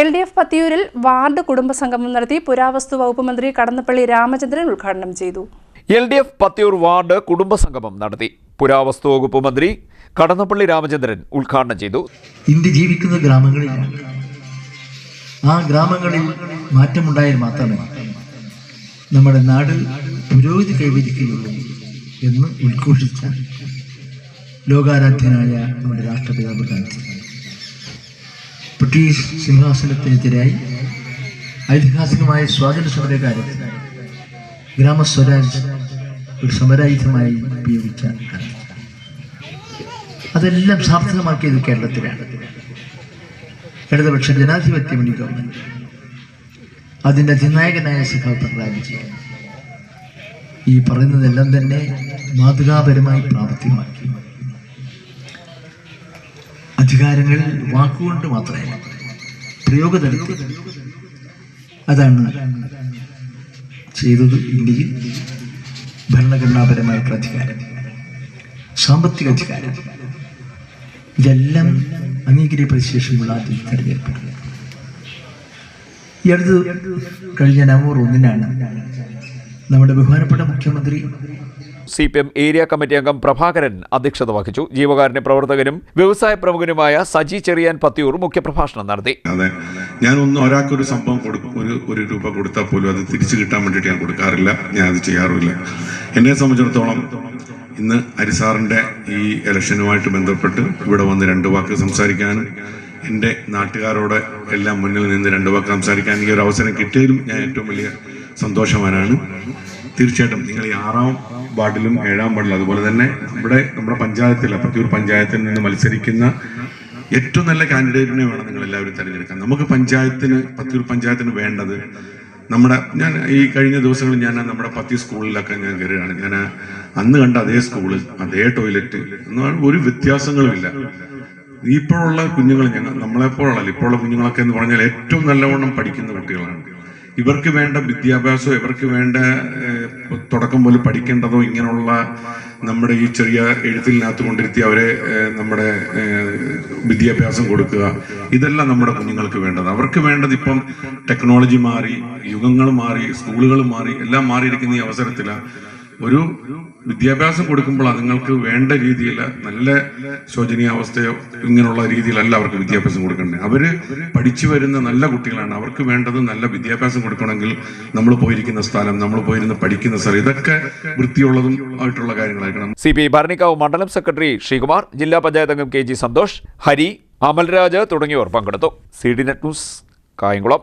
L D F പത്തിയൂരിൽ ward കുടുംബസംഗമം നടത്തി പുരാവസ്തു വകുപ്പ് മന്ത്രി കടന്നപ്പള്ളി രാമചന്ദ്രൻ ഉദ്ഘാടനം ചെയ്തു. L D F Pathiyoor ward കുടുംബസംഗമം നടത്തി പുരാവസ്തു വകുപ്പ് മന്ത്രി കടന്നപ്പള്ളി രാമചന്ദ്രൻ ഉദ്ഘാടനം ചെയ്തു. ഇന്ത്യ ജീവിക്കുന്ന ഗ്രാമങ്ങളിൽ ആ ഗ്രാമങ്ങളിൽ മാറ്റമുണ്ടായാൽ മാത്രമേ നമ്മുടെ നാട് പുരോഗതി കൈവരിക്കുകയുള്ളൂ എന്ന് ഉദ്ഘോഷിച്ച ലോകാരാധ്യനായ നമ്മുടെ രാഷ്ട്രപിതാവ് ഗാന്ധി ബ്രിട്ടീഷ് സിംഹാസനത്തിനെതിരായി ഐതിഹാസികമായ സ്വാതന്ത്ര്യ സമരകാലത്ത് ഗ്രാമസ്വരാജ് ഒരു സമരായുധമായി ഉപയോഗിച്ച അതെല്ലാം സാർത്ഥകമാക്കിയത് കേരളത്തിലാണ്. ഇടതുപക്ഷ ജനാധിപത്യ മുന്നണി ഗവൺമെന്റ് അതിന്റെ അധിനായകനായ സഖാവ് പിണറായി വിജയൻ ഈ പറയുന്നതെല്ലാം തന്നെ മാതൃകാപരമായി പ്രാവർത്തികമാക്കി. അധികാരങ്ങൾ വാക്കുകൊണ്ട് മാത്രമല്ല പ്രയോഗതലത്തിൽ അതാണ് ചെയ്തത് ഇന്ത്യയിൽ ഭരണഘടനാപരമായിട്ടുള്ള അധികാരം സാമ്പത്തിക അധികാരം. ഇതെല്ലാം അംഗീകരിക്കപ്പെട്ട ശേഷമുള്ള ആദ്യ തെരഞ്ഞെടുപ്പ്. ഈ അടുത്ത് കഴിഞ്ഞ നവംബർ ഒന്നിനാണ് നമ്മുടെ ബഹുമാനപ്പെട്ട മുഖ്യമന്ത്രി C P M area committee അംഗം പ്രഭാകരൻ അധ്യക്ഷത വഹിച്ചു. ജീവകാരുണ്യ പ്രവർത്തകനും വ്യവസായ പ്രമുഖനുമായ സജി ചെറിയാൻ പത്തിയൂർ മുഖ്യപ്രഭാഷണം നടത്തി. അതെ. ഞാൻ ഞാനൊന്നും ഒരാൾക്കൊരു സംഭവം കൊടുക്കും ഒരു ഒരു രൂപ കൊടുത്താൽ പോലും അത് തിരിച്ചു കിട്ടാൻ വേണ്ടിയിട്ട് ഞാൻ കൊടുക്കാറില്ല. ഞാൻ അത് ചെയ്യാറുമില്ല. എന്നെ സംബന്ധിച്ചിടത്തോളം ഇന്ന് അരിസാറിന്റെ ഈ ഇലക്ഷനുമായിട്ട് ബന്ധപ്പെട്ട് ഇവിടെ വന്ന് രണ്ട് വാക്ക് സംസാരിക്കാനും എന്റെ നാട്ടുകാരോട് എല്ലാം മുന്നിൽ നിന്ന് രണ്ട് വാക്ക് സംസാരിക്കാൻ എനിക്ക് ഒരു അവസരം കിട്ടിയതിലും ഞാൻ ഏറ്റവും വലിയ സന്തോഷവാനാണ്. തീർച്ചയായിട്ടും നിങ്ങൾ ഈ ആറാം വാർഡിലും ഏഴാം വാർഡിലും അതുപോലെ തന്നെ ഇവിടെ നമ്മുടെ പഞ്ചായത്തിൽ പത്തിയൂർ പഞ്ചായത്തിൽ നിന്ന് മത്സരിക്കുന്ന ഏറ്റവും നല്ല കാൻഡിഡേറ്റിനെ വേണം നിങ്ങൾ എല്ലാവരും തിരഞ്ഞെടുക്കാൻ. നമുക്ക് പഞ്ചായത്തിന് പത്തൂർ പഞ്ചായത്തിന് വേണ്ടത് നമ്മുടെ ഞാൻ ഈ കഴിഞ്ഞ ദിവസങ്ങളിൽ ഞാൻ നമ്മുടെ പത്തി സ്കൂളിലൊക്കെ ഞാൻ കയറുകയാണ് ഞാൻ അന്ന് കണ്ട അതേ സ്കൂളിൽ അതേ ടോയ്ലറ്റ് എന്ന് പറഞ്ഞാൽ ഒരു വ്യത്യാസങ്ങളുമില്ല ഇപ്പോഴുള്ള കുഞ്ഞുങ്ങൾ ഞങ്ങൾ നമ്മളെപ്പോഴുള്ള ഇപ്പോഴുള്ള കുഞ്ഞുങ്ങളൊക്കെ എന്ന് പറഞ്ഞാൽ ഏറ്റവും നല്ലവണ്ണം പഠിക്കുന്ന കുട്ടികളാണ്. ഇവർക്ക് വേണ്ട വിദ്യാഭ്യാസം ഇവർക്ക് വേണ്ട തുടക്കം പോലെ പഠിക്കേണ്ടതോ ഇങ്ങനെയുള്ള നമ്മുടെ ഈ ചെറിയ എഴുത്തിനകത്ത് കൊണ്ടിരുത്തി അവരെ നമ്മുടെ വിദ്യാഭ്യാസം കൊടുക്കുക. ഇതെല്ലാം നമ്മുടെ കുഞ്ഞുങ്ങൾക്ക് വേണ്ടത്. അവർക്ക് വേണ്ടത് ഇപ്പം ടെക്നോളജി മാറി യുഗങ്ങൾ മാറി സ്കൂളുകൾ മാറി എല്ലാം മാറിയിരിക്കുന്ന ഈ അവസരത്തിലാണ് ഒരു വിദ്യാഭ്യാസം കൊടുക്കുമ്പോൾ അതുങ്ങൾക്ക് വേണ്ട രീതിയിൽ നല്ല ശോചനീയാവസ്ഥയോ ഇങ്ങനെയുള്ള രീതിയിലല്ല അവർക്ക് വിദ്യാഭ്യാസം കൊടുക്കേണ്ടത്. അവർ പഠിച്ചു വരുന്ന നല്ല കുട്ടികളാണ്. അവർക്ക് വേണ്ടത് നല്ല വിദ്യാഭ്യാസം കൊടുക്കണമെങ്കിൽ നമ്മൾ പോയിരിക്കുന്ന സ്ഥലം നമ്മൾ പോയിരുന്ന പഠിക്കുന്ന സ്ഥലം ഇതൊക്കെ വൃത്തിയുള്ളതും ആയിട്ടുള്ള കാര്യങ്ങളായിരിക്കണം. സി പി ഭരണിക്കാവ് മണ്ഡലം സെക്രട്ടറി ശ്രീകുമാർ ജില്ലാ പഞ്ചായത്ത് അംഗം കെ ജി സന്തോഷ് ഹരി അമൽരാജ് തുടങ്ങിയവർ പങ്കെടുത്തു. C D net news Kayamkulam.